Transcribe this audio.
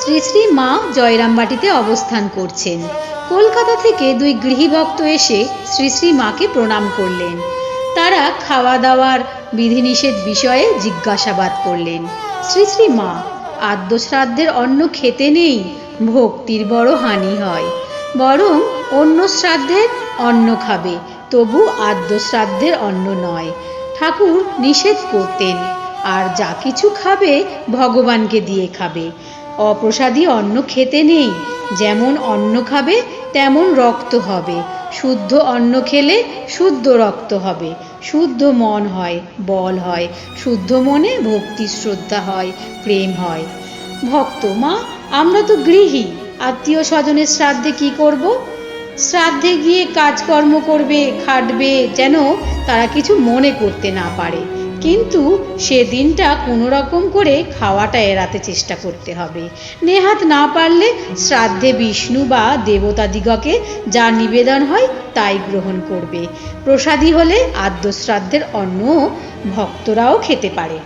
শ্রী শ্রী মা জয়রামবাটিতে অবস্থান করছেন। কলকাতা থেকে দুই গৃহীভক্ত এসে শ্রী শ্রী মাকে প্রণাম করলেন। তারা খাওয়া দাওয়ার বিধিনিষেধ বিষয়ে জিজ্ঞাসাবাদ করলেন, শ্রী শ্রী মা, আদ্যশ্রাদ্ধের অন্ন খেতে নেই, ভক্তির বড় হানি হয়। বরং অন্য শ্রাদ্ধের অন্ন খাবে, তবু আদ্যশ্রাদ্ধের অন্ন নয়। ঠাকুর নিষেধ করতেন, আর যা কিছু খাবে ভগবানকে দিয়ে খাবে। অপ্রসাদী অন্ন খেতে নেই। যেমন অন্ন খাবে, তেমন রক্ত হবে। শুদ্ধ অন্ন খেলে শুদ্ধ রক্ত হবে। শুদ্ধ মন হয়, বল হয়। শুদ্ধ মনে ভক্তি, শ্রদ্ধা হয়, প্রেম হয়। ভক্ত, মা, আমরা তো গৃহী। আত্মীয় স্বজনের শ্রাদ্ধে কি করব? শ্রাদ্ধে গিয়ে কাজকর্ম করবে, খাটবে, যেন তারা কিছু মনে করতে না পারে। কিন্তু সে দিনটা কোনো রকম করে খাওয়াটা এড়াতে চেষ্টা করতে হবে। নেহাত না পারলে শ্রাদ্ধে বিষ্ণু বা দেবতাদিগকে যা নিবেদন হয় তাই গ্রহণ করবে। প্রসাদী হলে আদ্যশ্রাদ্ধের অন্ন ভক্তরাও খেতে পারে।